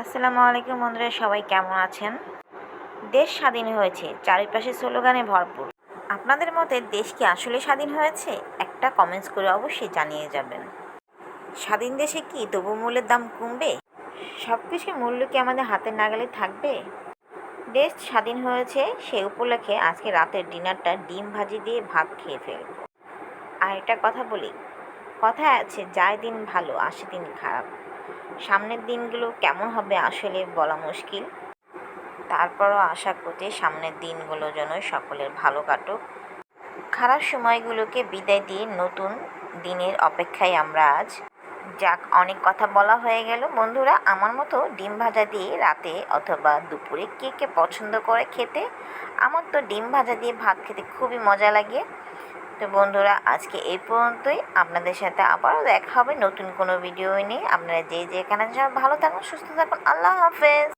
আসসালামু আলাইকুম বন্ধুরা, সবাই কেমন আছেন? দেশ স্বাধীন হয়েছে, চারিপাশে স্লোগানে ভরপুর। আপনাদের মতে দেশ কি আসলে স্বাধীন হয়েছে? একটা কমেন্টস করে অবশ্যই জানিয়ে যাবেন। স্বাধীন দেশে কি তবু মূল্যের দাম কমবে? সব কিছুর মূল্য কি আমাদের হাতের নাগালে থাকবে? দেশ স্বাধীন হয়েছে সেই উপলক্ষে আজকে রাতের ডিনারটা ডিম ভাজি দিয়ে ভাত খেয়ে ফেলব। আর একটা কথা বলি কথায় আছে, যায় দিন ভালো, আসে দিন খারাপ। সামনের দিনগুলো কেমন হবে আসলে বলা মুশকিল। তারপরও আশা করছি সামনের দিনগুলো যেন সকলের ভালো কাটুক। খারাপ সময়গুলোকে বিদায় দিয়ে নতুন দিনের অপেক্ষায় আমরা আজ। যাক, অনেক কথা বলা হয়ে গেল। বন্ধুরা, আমার মতো ডিম ভাজা দিয়ে রাতে অথবা দুপুরে কে কে পছন্দ করে খেতে? আমার তো ডিম ভাজা দিয়ে ভাত খেতে খুবই মজা লাগে। তো বন্ধুরা, আজকে এই পর্যন্তই। আপনাদের সাথে আবারও দেখা হবে নতুন কোনো ভিডিও নিয়ে। আপনারা যে যেখানে সব ভালো থাকুন, সুস্থ থাকুন। আল্লাহ হাফেজ।